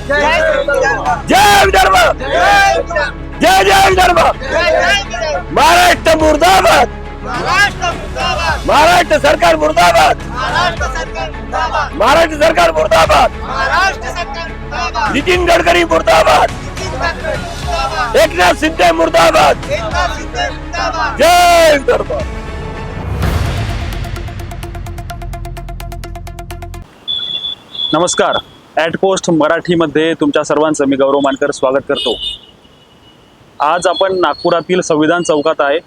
जय विदर्भ जय जय विदर्भ महाराष्ट्र मुर्दाबाद महाराष्ट्र सरकार मुर्दाबाद महाराष्ट्र सरकार मुर्दाबाद नितीन गडकरी मुर्दाबाद एकनाथ शिंदे मुर्दाबाद जय विदर्भ नमस्कार. ॲट पोस्ट मराठीमध्ये तुमच्या सर्वांचं मी गौरव मानकर स्वागत करतो. आज आपण नागपुरातील संविधान चौकात आहे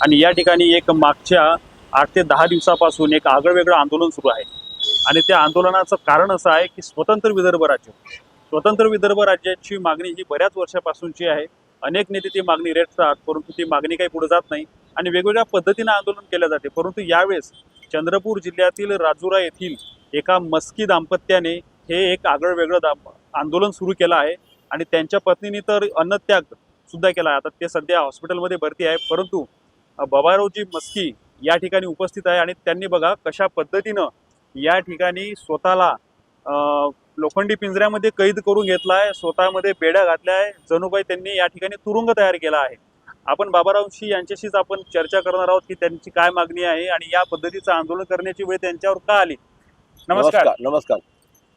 आणि या ठिकाणी एक मागच्या आठ ते दहा दिवसापासून एक आगळंवेगळं आंदोलन सुरू आहे. आणि त्या आंदोलनाचं कारण असं आहे की स्वतंत्र विदर्भ राज्य स्वतंत्र विदर्भ राज्याची मागणी ही बऱ्याच वर्षापासूनची आहे. अनेक नेते ती मागणी रेटतात परंतु ती मागणी काही पुढे जात नाही. आणि वेगवेगळ्या पद्धतीनं आंदोलन केलं जाते. परंतु यावेळेस चंद्रपूर जिल्ह्यातील राजुरा येथील एका मस्की दाम्पत्याने हे एक आगळं वेगळं आंदोलन सुरू केलं आहे. आणि त्यांच्या पत्नीने तर अन्नत्याग सुद्धा केला आहे. आता ते सध्या हॉस्पिटलमध्ये भरती आहे. परंतु अ, बबारावजी मस्की या ठिकाणी उपस्थित आहे. आणि त्यांनी बघा कशा पद्धतीनं या ठिकाणी स्वतःला लोखंडी पिंजऱ्यामध्ये कैद करून घेतला आहे. स्वतःमध्ये बेड्या घातल्या आहे. जणूबाई त्यांनी या ठिकाणी तुरुंग तयार केला आहे. आपण बाबारावशी यांच्याशीच आपण चर्चा करणार आहोत की त्यांची काय मागणी आहे आणि या पद्धतीचं आंदोलन करण्याची वेळ त्यांच्यावर का आली? नमस्कार नमस्कार.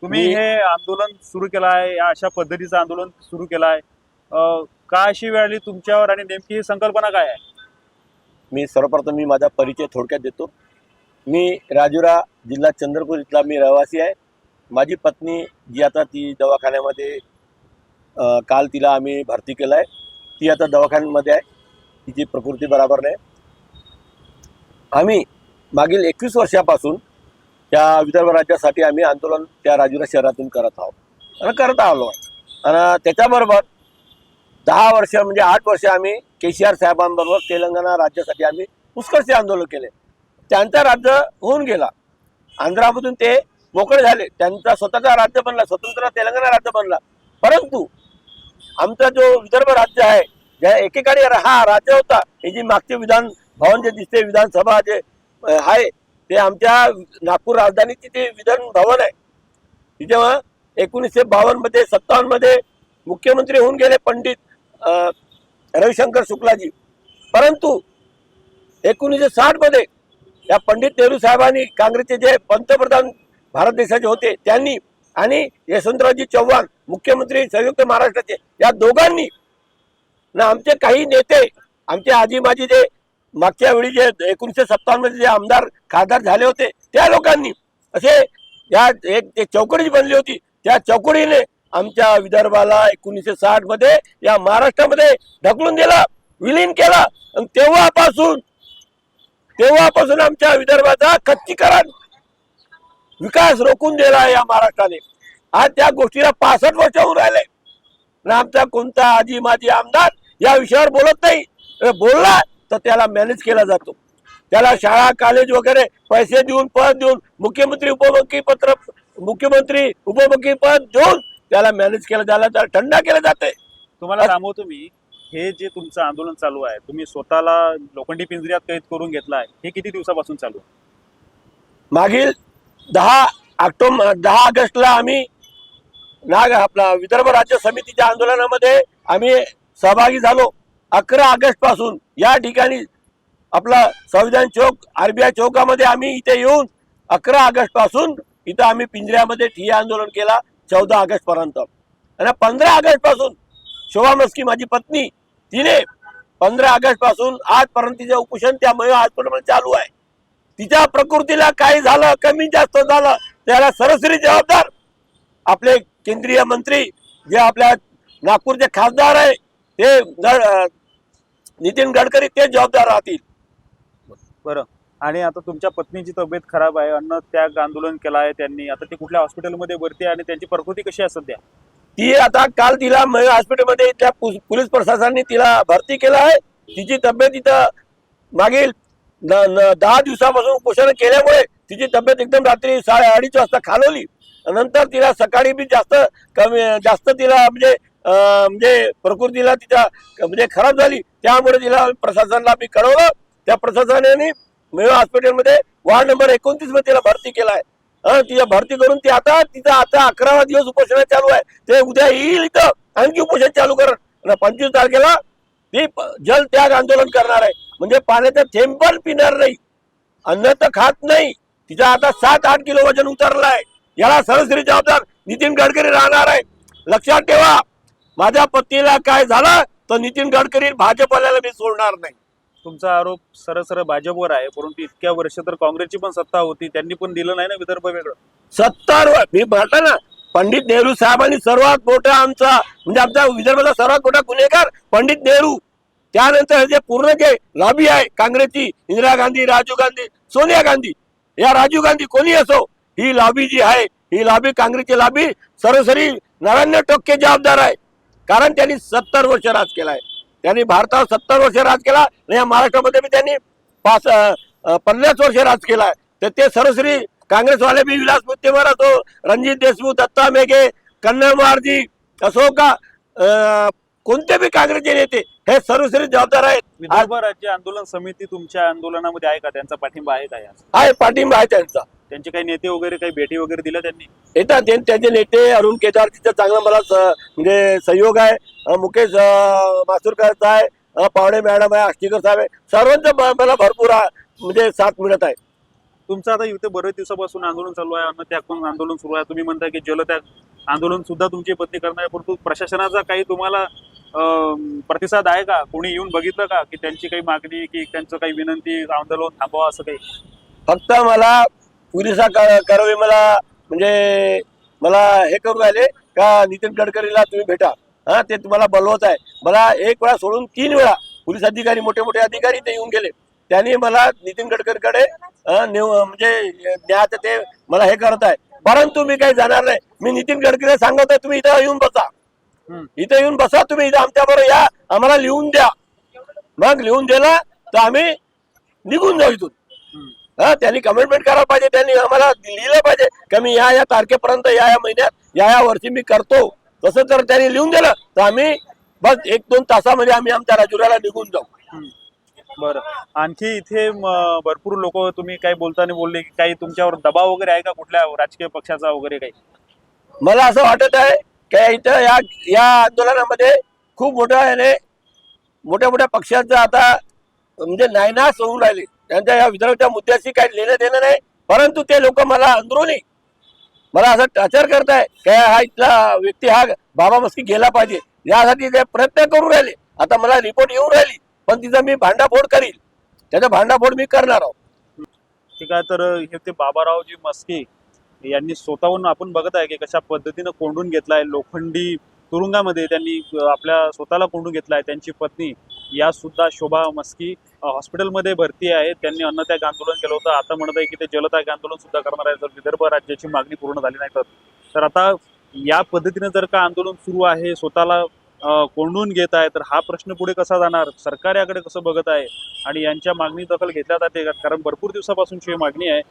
तुम्ही हे आंदोलन सुरू केलं आहे या अशा पद्धतीचं आंदोलन सुरू केलं आहे का अशी वेळ आली तुमच्यावर आणि नेमकी ही संकल्पना काय आहे? मी सर्वप्रथम मी माझा परिचय थोडक्यात देतो. मी राजुरा जिल्हा चंद्रपूर इथला मी रहिवासी आहे. माझी पत्नी जी आता ती दवाखान्यामध्ये काल तिला आम्ही भरती केलं आहे ती आता दवाखान्यामध्ये आहे. तिची प्रकृती बरोबर नाही. आम्ही मागील एकवीस वर्षापासून त्या विदर्भ राज्यासाठी आम्ही आंदोलन त्या राजुरा शहरातून करत आहोत. आणि करत आलो. आणि त्याच्याबरोबर दहा वर्ष म्हणजे आठ वर्ष आम्ही के सी आर साहेबांबरोबर तेलंगणा राज्यासाठी आम्ही पुष्कळचे आंदोलन केले. त्यांचा राज्य होऊन गेला. आंध्रामधून ते मोकळे झाले. त्यांचा स्वतःचा राज्य बनला स्वतंत्र तेलंगणा राज्य बनला. परंतु आमचा जो विदर्भ राज्य आहे ज्या एकेकाळी हा राज्य होता हे जी मागचे विधान भवन जे दिसते विधानसभा जे आहे ते आमच्या नागपूर राजधानीचे ते विधान भवन आहे. तिथे एकोणीसशे बावन्नमध्ये सत्तावन्नमध्ये मुख्यमंत्री होऊन गेले पंडित रविशंकर शुक्लाजी. परंतु एकोणीसशे साठमध्ये या पंडित नेहरू साहेबांनी काँग्रेसचे जे पंतप्रधान भारत देशाचे होते त्यांनी आणि यशवंतरावजी चव्हाण मुख्यमंत्री संयुक्त महाराष्ट्राचे या दोघांनी ना आमचे काही नेते आमचे आजी माजी जे मागच्या वेळी जे एकोणीसशे सत्तावन्नमध्ये जे आमदार खासदार झाले होते त्या लोकांनी असे या एक ते चौकडी बनली होती. त्या चौकडीने आमच्या विदर्भाला एकोणीसशे साठमध्ये या महाराष्ट्रामध्ये ढकलून दिला विलीन केला. आणि तेव्हापासून तेव्हापासून आमच्या विदर्भाचा खच्चीकरण विकास रोखून दिला या महाराष्ट्राने. आज त्या गोष्टीला पासष्ट वर्ष होऊन राहिले. आमचा कोणता आजी माजी आमदार या विषयावर बोलत नाही. बोलला तर त्याला मॅनेज केला जातो. त्याला शाळा कॉलेज वगैरे पैसे देऊन पद देऊन मुख्यमंत्री उपमुख्य पत्र मुख्यमंत्री उपमुख्य पद देऊन त्याला मॅनेज केलं त्याला त्याला थंडा केलं जाते तुम्हाला सांगतो मी हे जे तुमचं आंदोलन चालू आहे तुम्ही स्वतःला लोखंडी पिंजऱ्यात कैद करून घेतला आहे हे किती दिवसापासून चालू मागील दहा ऑक्टोबर दहा ऑगस्टला आम्ही नाग आपला विदर्भ राज्य समितीच्या आंदोलनामध्ये आम्ही सहभागी झालो. अकरा ऑगस्टपासून या ठिकाणी आपला संविधान चौक आरबीआय चौकामध्ये आम्ही इथे येऊन अकरा ऑगस्टपासून इथं आम्ही पिंजऱ्यामध्ये ठिय्या आंदोलन केला चौदा ऑगस्ट पर्यंत. आणि पंधरा ऑगस्टपासून शोभा मस्की माझी पत्नी तिने पंधरा ऑगस्टपासून आजपर्यंत तिचे उपोषण त्या आजपर्यंत चालू आहे. तिच्या प्रकृतीला काही झालं कमी जास्त झालं त्याला सरसरी जबाबदार आपले केंद्रीय मंत्री जे आपल्या नागपूरचे खासदार आहे ते नितीन गडकरी ते जबाबदार राहतील. बरं. आणि आता तुमच्या पत्नीची तब्येत खराब आहे अन्न त्याग आंदोलन केलं आहे त्यांनी. आता ती कुठल्या हॉस्पिटलमध्ये भरती आहे आणि त्यांची प्रकृती कशी आहे सध्या? ती आता काल तिला हॉस्पिटलमध्ये त्या पु- पोलीस प्रशासनाने तिला भरती केलं आहे. तिची तब्येत इथं मागील दहा दिवसापासून उपोषण केल्यामुळे तिची तब्येत एकदम रात्री साडे अडीच वाजता खालवली. नंतर तिला सकाळी बी जास्त कमी जास्त तिला म्हणजे म्हणजे प्रकृतीला तिच्या म्हणजे खराब झाली त्यामुळे तिला प्रशासनाला मी कळवलं. त्या प्रशासनाने मेवा हॉस्पिटलमध्ये वार्ड नंबर एकोणतीसमध्ये तिला भरती केला आहे तिच्या भरती करून ती आता तिचा आता अकरावा दिवस उपोषण चालू आहे. ते उद्या येईल इथं आणखी उपोषण चालू कर पंचवीस तारखेला ती जल त्याग आंदोलन करणार आहे. म्हणजे पाण्याचा थेंब पण पिणार नाही. अन्न तर खात नाही. तिचा आता सात आठ किलो वजन उतरलाय. याला सरासरी जबाबदार नितीन गडकरी राहणार आहे. लक्षात ठेवा. माझ्या पत्नीला काय झालं तर नितीन गडकरी भाजपला मी सोडणार नाही. तुमचा आरोप सरळ सरळ भाजपवर आहे परंतु इतक्या वर्ष तर काँग्रेसची पण सत्ता होती त्यांनी पण दिलं नाही ना विदर्भ वेगळं. सत्तर मी म्हटलं ना पंडित नेहरू साहेबांनी सर्वात मोठा आमचा म्हणजे आमचा विदर्भाचा सर्वात मोठा गुन्हेगार पंडित नेहरू. त्यानंतर जे पूर्ण जे लॉबी आहे काँग्रेसची इंदिरा गांधी राजीव गांधी सोनिया गांधी या राजीव गांधी कोणी असो ही लॉबी जी आहे ही लॉबी काँग्रेसची लॉबी सरासरी नव्याण्णव टक्के जबाबदार आहे. कारण त्यांनी सत्तर वर्ष राज केला आहे त्यांनी भारतावर सत्तर वर्ष राज केला आणि या महाराष्ट्रामध्ये बी त्यांनी पाच पन्नास वर्ष राज केला आहे तर ते सरासरी काँग्रेसवाले बी विलास मुत्तेवर असो रणजित देशमुख दत्ता मेघे कन्नडमारजी असो का कोणते बी काँग्रेसचे नेते हे सर्वश्री जबाबदार आहेत. विदर्भ राज्य आंदोलन समिती तुमच्या आंदोलनामध्ये आहे का? त्यांचा पाठिंबा आहे का या आहे पाठिंबा आहे त्यांचा. त्यांचे काही नेते वगैरे काही भेटी वगैरे दिल्या त्यांनी? येतात ते- त्यांचे नेते अरुण केदार तिचं चांगला मला स- म्हणजे सहयोग आहे. अं, मुकेश अं, मासुरकरचा आहे. अं, पावणे मॅडम आहे आष्टीकर साहेब आहे. सर्वांचं मला भरपूर आ- म्हणजे साथ मिळत आहे. तुमचं आता इथे बरेच दिवसापासून आंदोलन चालू आहे अन्न त्याग पण आंदोलन सुरू आहे. तुम्ही म्हणताय की जलत्याग आंदोलन सुद्धा तुमची पत्नी करणार आहे परंतु प्रशासनाचा काही तुम्हाला प्रतिसाद आहे का? कोणी येऊन बघितलं का की त्यांची काही मागणी की त्यांचं काही विनंती आंदोलन थांबवा असं काही? फक्त मला पुरेसा करावे मला म्हणजे मला हे करू राहिले का नितीन गडकरीला तुम्ही भेटा. हा ते तुम्हाला बोलवत आहे. मला एक वेळा सोडून तीन वेळा पोलीस अधिकारी मोठे मोठे अधिकारी ते येऊन गेले. त्यांनी मला नितीन गडकरीकडे म्हणजे न्यायचं ते मला हे करत आहे. परंतु मी काही जाणार नाही. मी नितीन गडकरीला सांगत आहे तुम्ही इथं येऊन बसा. इथं येऊन बसा तुम्ही इथं आमच्या बरोबर या. आम्हाला लिहून द्या. मग लिहून दिला तर आम्ही निघून जाऊ इथून. हा त्यांनी कमिटमेंट करायला पाहिजे त्यांनी आम्हाला लिहिलं पाहिजे. का मी या या तारखेपर्यंत या या महिन्यात या या वर्षी मी करतो. तसं जर त्यांनी लिहून दिलं तर आम्ही बस एक दोन तासामध्ये आम्ही आमच्या राजुराला निघून जाऊ. बरं. आणखी इथे भरपूर लोक तुम्ही काही बोलताना बोलले की काही तुमच्यावर दबाव वगैरे आहे का? कुठल्या राजकीय पक्षाचा वगैरे काही? मला असं वाटत आहे काय इथं या या आंदोलनामध्ये खूप मोठ्या याने मोठ्या मोठ्या पक्षांचा आता म्हणजे नायनाश होऊन राहिले. त्यांच्या या विदर्भाच्या मुद्द्याशी काही लेणं देणं नाही परंतु ते लोक मला अंदरुनी मला असं टाचर करताय की हा इथला व्यक्ती हा बाबा मस्की गेला पाहिजे यासाठी ते प्रयत्न करून राहिले. आता मला रिपोर्ट येऊन राहिली पण तिचा मी भांडाफोड करील. त्याचा भांडाफोड मी करणार आहोत ठीक आहे तर हे ते बाबारावजी मस्के. यांनी स्वतःहून आपण बघत आहे की कशा पद्धतीनं कोंडून घेतलाय. लोखंडी तुरुंगामध्ये त्यांनी आपल्या स्वतःला कोंडून घेतलाय त्यांची पत्नी. या सुद्धा शोभा मस्की हॉस्पिटलमध्ये भरती आहे त्यांनी अन्नत्याग आंदोलन केलं होतं. आता म्हणत आहे की ते जलत्याग आंदोलन सुद्धा करणार आहे जर विदर्भ राज्याची मागणी पूर्ण झाली नाही तर. तर आता या पद्धतीनं जर का आंदोलन सुरू आहे स्वतःला कोंडून घेत आहे तर हा प्रश्न पुढे कसा जाणार? सरकार याकडे कसं बघत आहे? आणि यांच्या मागणी दखल घेतल्या जाते कारण भरपूर दिवसापासूनची ही मागणी आहे.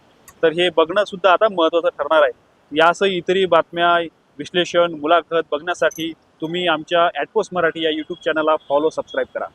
तर हे बघणं सुद्धा आता महत्त्वाचं ठरणार आहे. यासह इतरही बातम्या विश्लेषण मुलाखत बघण्यासाठी तुम्ही आमच्या ॲटपोस्ट मराठी या यूट्यूब चॅनलला फॉलो सबस्क्राईब करा.